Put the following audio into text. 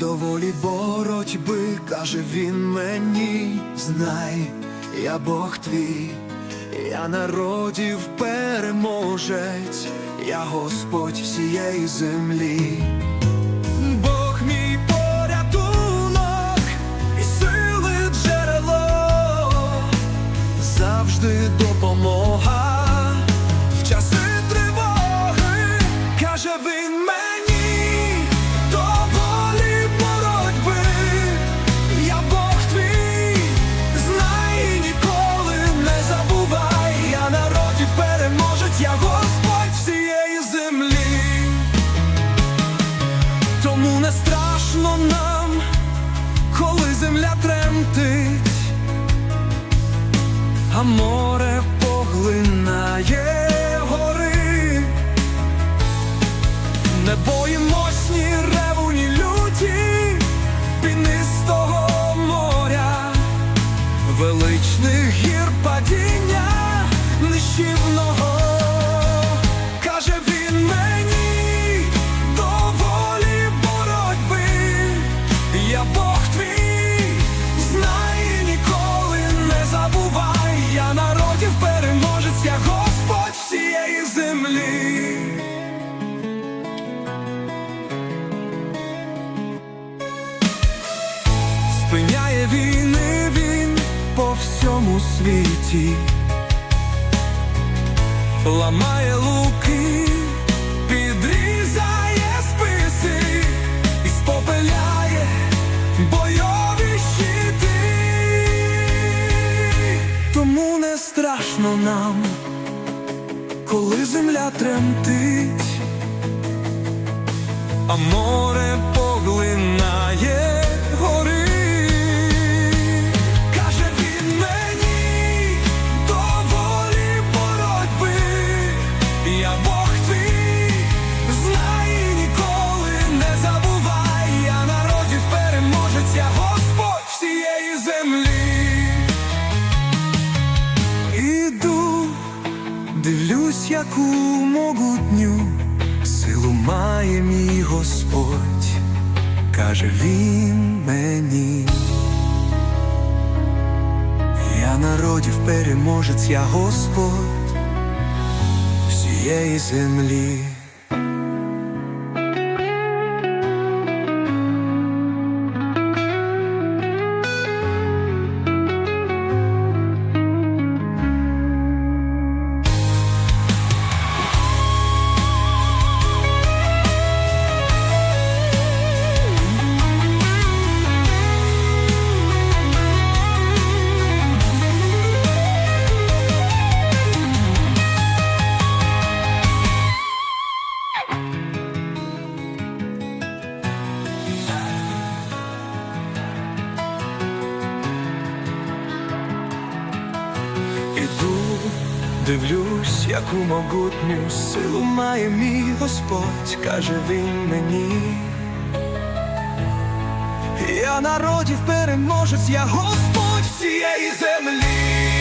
Доволі боротьби, каже він мені, знай, я Бог твій, я народів переможець, я Господь всієї землі. Переможець, я Господь всієї землі. Тому не страшно нам, коли земля тремтить, а море поглинає гори. Не боїмось ні реву, ні люті, пінистого знай ніколи не забувай, народів переможець, я Господь всієї землі. Спиняє війни він по всьому світі, ламає луки, підрізає страшно нам, коли земля тремтить, а море поглинає гори. Каже він мені доволі боротьби, я Бог яку могутню силу має мій Господь, каже він мені. Я народів переможець, я Господь всієї землі. Дивлюсь, яку могутню силу має мій Господь, каже він мені. Я народів переможець, я Господь всієї землі.